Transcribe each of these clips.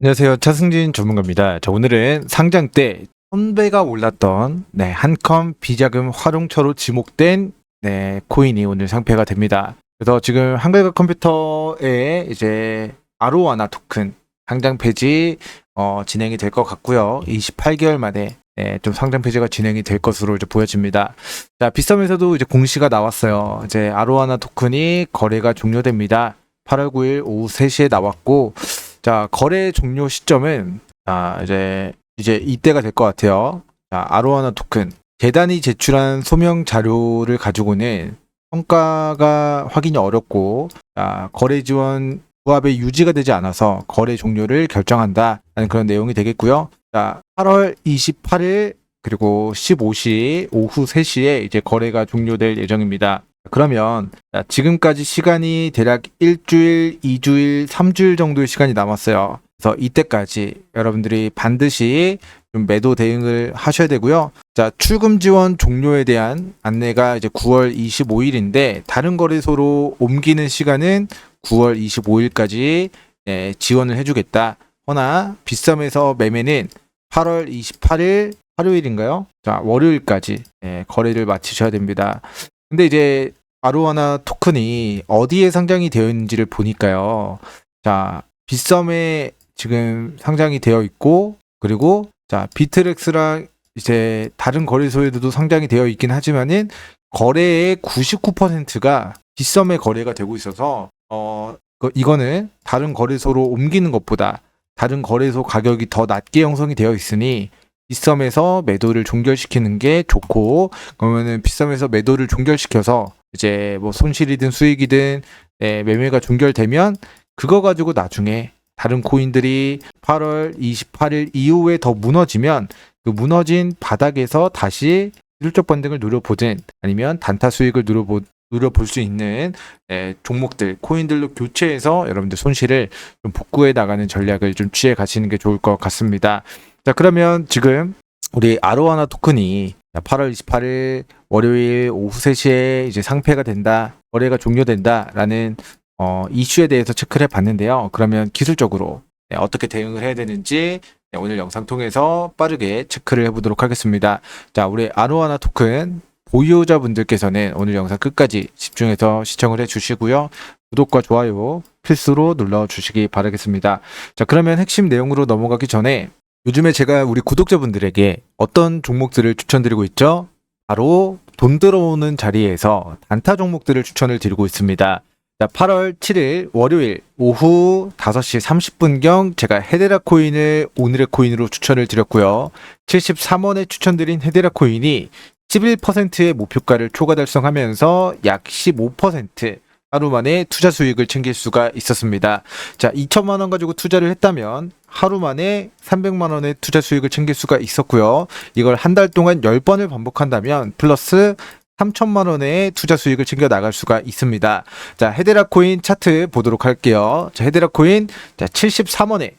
안녕하세요. 차승진 전문가입니다. 자, 오늘은 상장 때 1000배가 올랐던 네, 한컴 비자금 활용처로 지목된 네, 코인이 오늘 상패가 됩니다. 그래서 지금 한글과 컴퓨터에 이제 아로아나 토큰 상장 폐지 어, 진행이 될 것 같고요. 28개월 만에 네, 좀 상장 폐지가 진행이 될 것으로 이제 보여집니다. 자, 비썸에서도 이제 공시가 나왔어요. 이제 아로아나 토큰이 거래가 종료됩니다. 8월 9일 오후 3시에 나왔고 자, 거래 종료 시점은 아, 이제 이제 이때가 될 것 같아요. 자, 아로하나 토큰 재단이 제출한 소명 자료를 가지고는 평가가 확인이 어렵고 자, 거래 지원 부합의 유지가 되지 않아서 거래 종료를 결정한다라는 그런 내용이 되겠고요. 자, 8월 28일 그리고 15시 오후 3시에 이제 거래가 종료될 예정입니다. 그러면 자, 지금까지 시간이 대략 일주일, 이주일, 삼주일 정도의 시간이 남았어요. 그래서 이때까지 여러분들이 반드시 좀 매도 대응을 하셔야 되고요. 자, 출금 지원 종료에 대한 안내가 이제 9월 25일인데 다른 거래소로 옮기는 시간은 9월 25일까지 예, 지원을 해주겠다. 허나 비썸에서 매매는 8월 28일 화요일인가요? 자, 월요일까지 예, 거래를 마치셔야 됩니다. 근데 이제 아로하나 토큰이 어디에 상장이 되어 있는지를 보니까요. 자, 빗썸에 지금 상장이 되어 있고 그리고 자, 비트렉스랑 이제 다른 거래소에도 상장이 되어 있긴 하지만은 거래의 99%가 빗썸에 거래가 되고 있어서 어 그- 이거는 다른 거래소로 옮기는 것보다 다른 거래소 가격이 더 낮게 형성이 되어 있으니 빗썸에서 매도를 종결시키는 게 좋고 그러면은 빗썸에서 매도를 종결시켜서 이제 뭐 손실이든 수익이든 예, 매매가 종결되면 그거 가지고 나중에 다른 코인들이 8월 28일 이후에 더 무너지면 그 무너진 바닥에서 다시 실적 반등을 누려보든 아니면 단타 수익을 누려보, 누려볼 수 있는 예, 종목들, 코인들로 교체해서 여러분들 손실을 좀 복구해 나가는 전략을 좀 취해 가시는 게 좋을 것 같습니다. 자, 그러면 지금 우리 아로하나 토큰이 8월 28일 월요일 오후 3시에 이제 상패가 된다, 거래가 종료된다라는 어, 이슈에 대해서 체크를 해봤는데요. 그러면 기술적으로 네, 어떻게 대응을 해야 되는지 네, 오늘 영상 통해서 빠르게 체크를 해보도록 하겠습니다. 자, 우리 아로하나 토큰 보유자분들께서는 오늘 영상 끝까지 집중해서 시청을 해주시고요. 구독과 좋아요 필수로 눌러주시기 바라겠습니다. 자, 그러면 핵심 내용으로 넘어가기 전에 요즘에 제가 우리 구독자분들에게 어떤 종목들을 추천드리고 있죠? 바로 돈 들어오는 자리에서 단타 종목들을 추천을 드리고 있습니다. 자, 8월 7일 월요일 오후 5시 30분경 제가 헤데라 코인을 오늘의 코인으로 추천을 드렸고요. 73원에 추천드린 헤데라 코인이 11%의 목표가를 초과 달성하면서 약 15% 하루 만에 투자 수익을 챙길 수가 있었습니다. 자, 2천만 원 가지고 투자를 했다면 하루 만에 300만 원의 투자 수익을 챙길 수가 있었고요. 이걸 한 달 동안 10번을 반복한다면 플러스 3천만 원의 투자 수익을 챙겨 나갈 수가 있습니다. 자, 헤데라 코인 차트 보도록 할게요. 자, 헤데라 코인 자, 73원에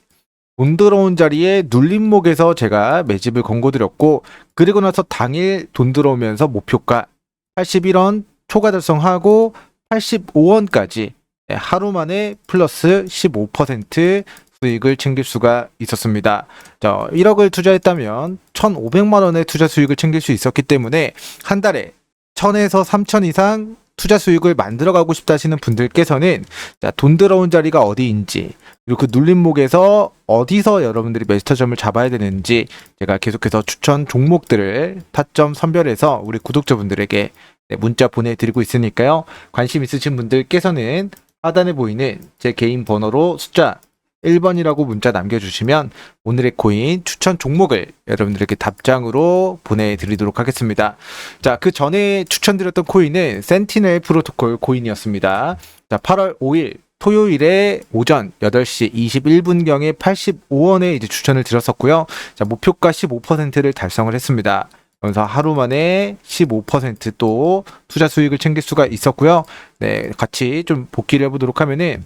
돈 들어온 자리에 눌림목에서 제가 매집을 권고드렸고 그리고 나서 당일 돈 들어오면서 목표가 81원 초과 달성하고 85원까지 하루 만에 플러스 15% 수익을 챙길 수가 있었습니다. 자, 1억을 투자했다면 1,500만 원의 투자 수익을 챙길 수 있었기 때문에 한 달에 1,000에서 3,000 이상 투자 수익을 만들어 가고 싶다 하시는 분들께서는 자, 돈 들어온 자리가 어디인지 그리고 그 눌림목에서 어디서 여러분들이 메스터점을 잡아야 되는지 제가 계속해서 추천 종목들을 타점 선별해서 우리 구독자분들에게 네, 문자 보내드리고 있으니까요. 관심 있으신 분들께서는 하단에 보이는 제 개인 번호로 숫자 1번이라고 문자 남겨주시면 오늘의 코인 추천 종목을 여러분들에게 답장으로 보내드리도록 하겠습니다. 자, 그 전에 추천드렸던 코인은 센티넬 프로토콜 코인이었습니다. 자, 8월 5일 토요일에 오전 8시 21분경에 85원에 이제 추천을 드렸었고요. 자, 목표가 15%를 달성을 했습니다. 그래서 하루 만에 15%또 투자 수익을 챙길 수가 있었고요. 네, 같이 좀 복기를 해보도록 하면은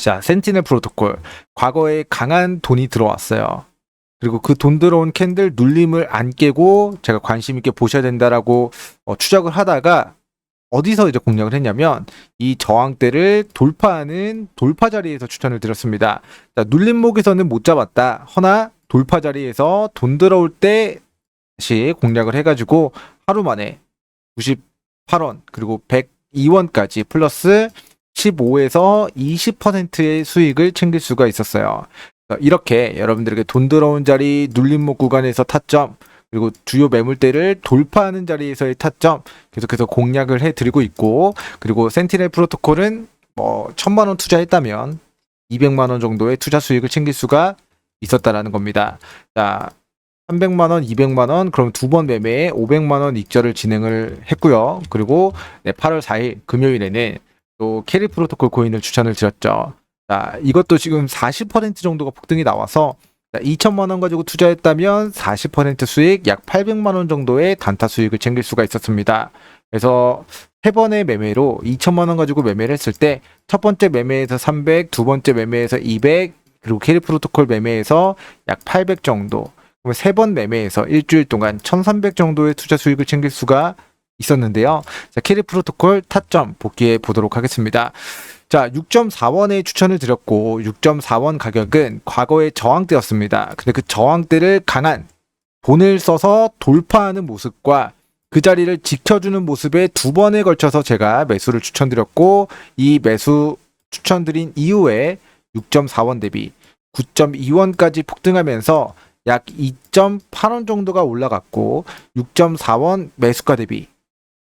자, 센티넬 프로토콜. 과거에 강한 돈이 들어왔어요. 그리고 그 돈 들어온 캔들 눌림을 안 깨고 제가 관심 있게 보셔야 된다라고 어, 추적을 하다가 어디서 이제 공략을 했냐면 이 저항대를 돌파하는 돌파 자리에서 추천을 드렸습니다. 자, 눌림목에서는 못 잡았다. 허나 돌파 자리에서 돈 들어올 때 다시 공략을 해가지고 하루 만에 98원 그리고 102원까지 플러스 15에서 20%의 수익을 챙길 수가 있었어요. 이렇게 여러분들에게 돈 들어온 자리 눌림목 구간에서 타점 그리고 주요 매물대를 돌파하는 자리에서의 타점 계속해서 공략을 해드리고 있고 그리고 센티넬 프로토콜은 뭐 천만 원 투자했다면 200만 원 정도의 투자 수익을 챙길 수가 있었다라는 겁니다. 자, 300만 원, 200만 원, 그럼 두 번 매매에 500만 원 익절을 진행을 했고요. 그리고 네, 8월 4일 금요일에는 또 캐리 프로토콜 코인을 추천을 드렸죠. 자, 이것도 지금 40% 정도가 폭등이 나와서 2천만 원 가지고 투자했다면 40% 수익 약 800만 원 정도의 단타 수익을 챙길 수가 있었습니다. 그래서 세 번의 매매로 2천만 원 가지고 매매를 했을 때 첫 번째 매매에서 300, 두 번째 매매에서 200, 그리고 캐리 프로토콜 매매에서 약 800 정도. 그러면 세번 매매에서 일주일 동안 1,300 정도의 투자 수익을 챙길 수가 있었는데요. 자, 캐리 프로토콜 타점 복귀해 보도록 하겠습니다. 자, 6.4원에 추천을 드렸고 6.4원 가격은 과거의 저항대였습니다. 근데 그 저항대를 강한 돈을 써서 돌파하는 모습과 그 자리를 지켜주는 모습에 두 번에 걸쳐서 제가 매수를 추천드렸고 이 매수 추천드린 이후에 6.4원 대비 9.2원까지 폭등하면서 약 2.8원 정도가 올라갔고 6.4원 매수가 대비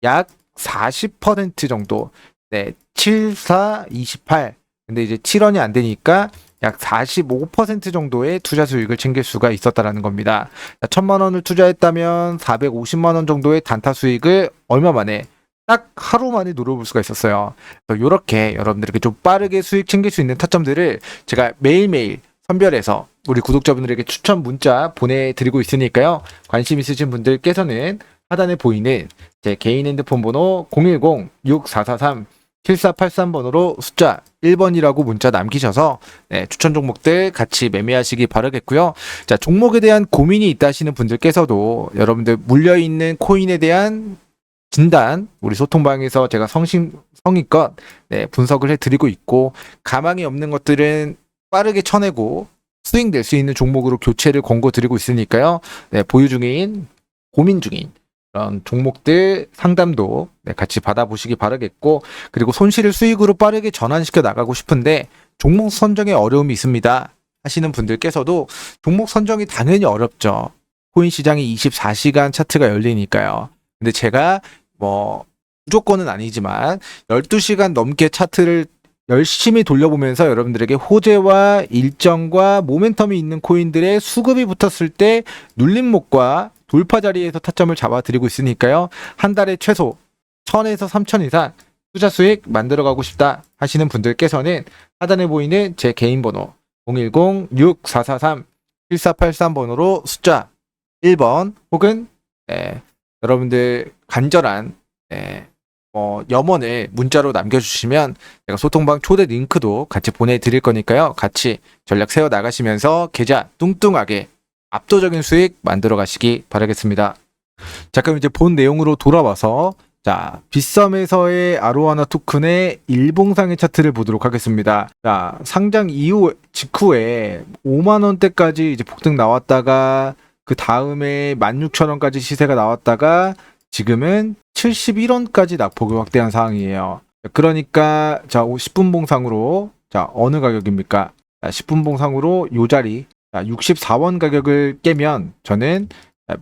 약 40% 정도 네, 7, 4, 28. 근데 이제 7원이 안 되니까 약 45% 정도의 투자 수익을 챙길 수가 있었다라는 겁니다. 천만 원을 투자했다면 450만 원 정도의 단타 수익을 얼마 만에 딱 하루 만에 누려볼 수가 있었어요. 이렇게 여러분들에게 좀 빠르게 수익 챙길 수 있는 타점들을 제가 매일매일 선별해서 우리 구독자분들에게 추천 문자 보내드리고 있으니까요. 관심 있으신 분들께서는 하단에 보이는 제 개인 핸드폰 번호 010-6443 7483번으로 숫자 1번이라고 문자 남기셔서 네, 추천 종목들 같이 매매하시기 바라겠고요. 자, 종목에 대한 고민이 있다 하시는 분들께서도 여러분들 물려있는 코인에 대한 진단 우리 소통방에서 제가 성심 성의껏 네, 분석을 해드리고 있고 가망이 없는 것들은 빠르게 쳐내고 수익 낼 수 있는 종목으로 교체를 권고 드리고 있으니까요. 네, 보유 중인 고민 중인 그런 종목들 상담도 네, 같이 받아보시기 바라겠고 그리고 손실을 수익으로 빠르게 전환시켜 나가고 싶은데 종목 선정에 어려움이 있습니다. 하시는 분들께서도 종목 선정이 당연히 어렵죠. 코인 시장이 24시간 차트가 열리니까요. 근데 제가 뭐 무조건은 아니지만 12시간 넘게 차트를 열심히 돌려보면서 여러분들에게 호재와 일정과 모멘텀이 있는 코인들의 수급이 붙었을 때 눌림목과 돌파 자리에서 타점을 잡아드리고 있으니까요. 한 달에 최소 1000에서 3000 이상 투자 수익 만들어가고 싶다 하시는 분들께서는 하단에 보이는 제 개인 번호 010-6443-1483 번호로 숫자 1번 혹은 예, 여러분들 간절한 예, 어, 염원을 문자로 남겨주시면 제가 소통방 초대 링크도 같이 보내드릴 거니까요. 같이 전략 세워 나가시면서 계좌 뚱뚱하게 압도적인 수익 만들어 가시기 바라겠습니다. 자, 그럼 이제 본 내용으로 돌아와서 자, 빗썸에서의 아로하나 토큰의 일봉상의 차트를 보도록 하겠습니다. 자, 상장 이후 직후에 5만 원대까지 이제 폭등 나왔다가 그 다음에 16,000원까지 시세가 나왔다가 지금은 71원까지 낙폭을 확대한 상황이에요. 그러니까 자, 10분 봉상으로 자, 어느 가격입니까? 자, 10분 봉상으로 요 자리 64원 가격을 깨면 저는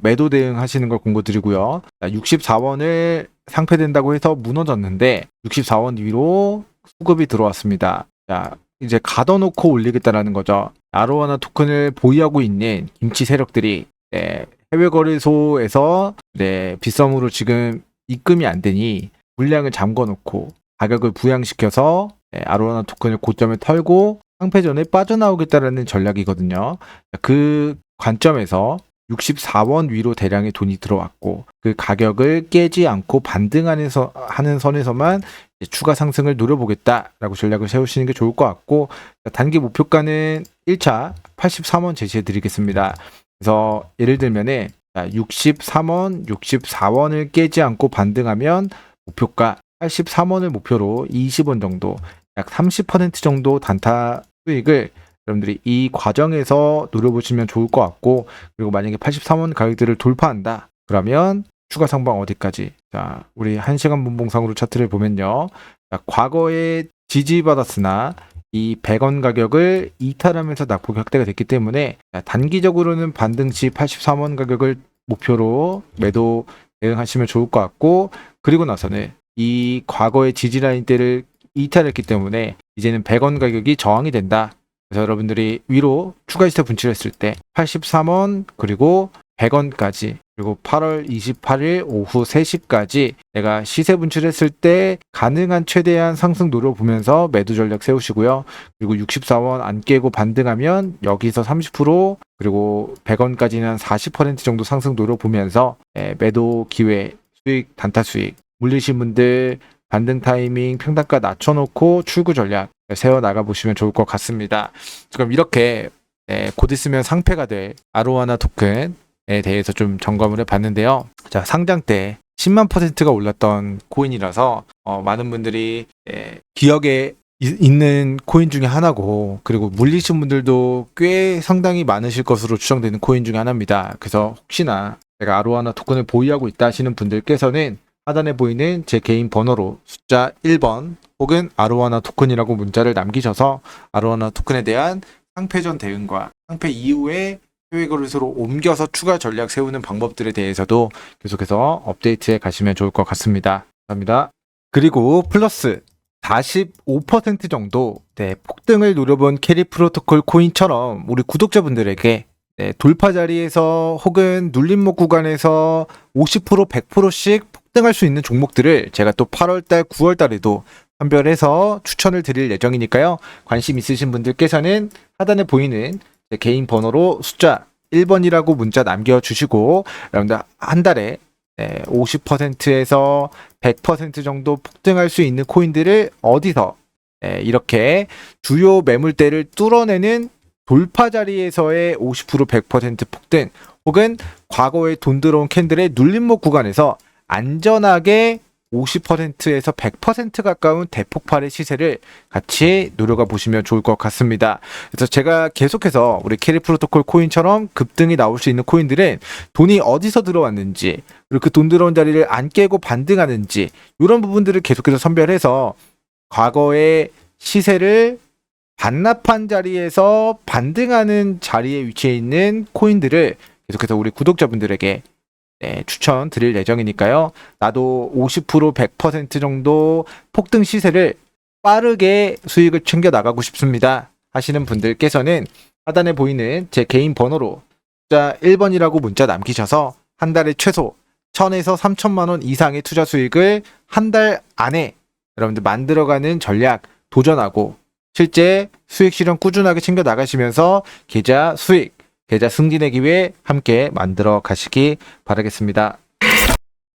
매도 대응하시는 걸 공고드리고요. 64원을 상패된다고 해서 무너졌는데 64원 위로 수급이 들어왔습니다. 자, 이제 가둬놓고 올리겠다라는 거죠. 아로하나 토큰을 보유하고 있는 김치 세력들이 네, 해외 거래소에서 네, 빗썸으로 지금 입금이 안 되니 물량을 잠궈놓고 가격을 부양시켜서 네, 아로하나 토큰을 고점에 털고 상패전에 빠져나오겠다라는 전략이거든요. 그 관점에서 64원 위로 대량의 돈이 들어왔고 그 가격을 깨지 않고 반등하는 서, 하는 선에서만 추가 상승을 노려보겠다라고 전략을 세우시는 게 좋을 것 같고 단기 목표가는 1차 83원 제시해 드리겠습니다. 그래서 예를 들면은 63원, 64원을 깨지 않고 반등하면 목표가 83원을 목표로 20원 정도, 약 30% 정도 단타 수익을 여러분들이 이 과정에서 노려보시면 좋을 것 같고, 그리고 만약에 83원 가격대를 돌파한다. 그러면 추가 상방 어디까지? 자, 우리 1시간 분봉상으로 차트를 보면요. 자, 과거에 지지받았으나 이 100원 가격을 이탈하면서 낙폭 확대가 됐기 때문에 자, 단기적으로는 반등 시 83원 가격을 목표로 매도 대응하시면 좋을 것 같고 그리고 나서는 이 과거의 지지라인 대를 이탈했기 때문에 이제는 100원 가격이 저항이 된다. 그래서 여러분들이 위로 추가 시세 분출했을 때 83원 그리고 100원까지 그리고 8월 28일 오후 3시까지 내가 시세 분출했을 때 가능한 최대한 상승 노려보면서 매도 전략 세우시고요. 그리고 64원 안 깨고 반등하면 여기서 30% 그리고 100원까지는 한40% 정도 상승 노려보면서 예, 매도 기회 수익 단타 수익 물리신 분들 반등 타이밍 평단가 낮춰놓고 출구 전략 세워 나가 보시면 좋을 것 같습니다. 지금 이렇게 예, 곧 있으면 상패가 될 아로하나 토큰에 대해서 좀 점검을 해봤는데요. 자 상장 때 10만 퍼센트가 올랐던 코인이라서 어, 많은 분들이 예, 기억에 이- 있는 코인 중에 하나고 그리고 물리신 분들도 꽤 상당히 많으실 것으로 추정되는 코인 중에 하나입니다. 그래서 혹시나 제가 아로하나 토큰을 보유하고 있다 하시는 분들께서는 하단에 보이는 제 개인 번호로 숫자 1번 혹은 아로하나 토큰이라고 문자를 남기셔서 아로하나 토큰에 대한 상패전 대응과 상패 이후에 해외 거래소로 옮겨서 추가 전략 세우는 방법들에 대해서도 계속해서 업데이트해 가시면 좋을 것 같습니다. 감사합니다. 그리고 플러스 45% 정도 네, 폭등을 노려본 캐리 프로토콜 코인처럼 우리 구독자분들에게 네, 돌파 자리에서 혹은 눌림목 구간에서 50% 100%씩 폭등할 수 있는 종목들을 제가 또 8월달 9월달에도 선별해서 추천을 드릴 예정이니까요. 관심 있으신 분들께서는 하단에 보이는 제 개인 번호로 숫자 1번이라고 문자 남겨주시고 여러분들 한 달에 50%에서 100% 정도 폭등할 수 있는 코인들을 어디서 예, 이렇게 주요 매물대를 뚫어내는 돌파 자리에서의 50% 100% 폭등 혹은 과거에 돈 들어온 캔들의 눌림목 구간에서 안전하게 50%에서 100% 가까운 대폭발의 시세를 같이 노려가 보시면 좋을 것 같습니다. 그래서 제가 계속해서 우리 캐리 프로토콜 코인처럼 급등이 나올 수 있는 코인들은 돈이 어디서 들어왔는지 그리고 그 돈 들어온 자리를 안 깨고 반등하는지 이런 부분들을 계속해서 선별해서 과거의 시세를 반납한 자리에서 반등하는 자리에 위치해 있는 코인들을 계속해서 우리 구독자분들에게 네, 추천 드릴 예정이니까요. 나도 50% 100% 정도 폭등 시세를 빠르게 수익을 챙겨 나가고 싶습니다. 하시는 분들께서는 하단에 보이는 제 개인 번호로 숫자 1번이라고 문자 남기셔서 한 달에 최소 1000에서 3천만 원 이상의 투자 수익을 한 달 안에 여러분들 만들어가는 전략 도전하고 실제 수익 실현 꾸준하게 챙겨 나가시면서 계좌 수익, 계좌 승진의 기회 함께 만들어 가시기 바라겠습니다.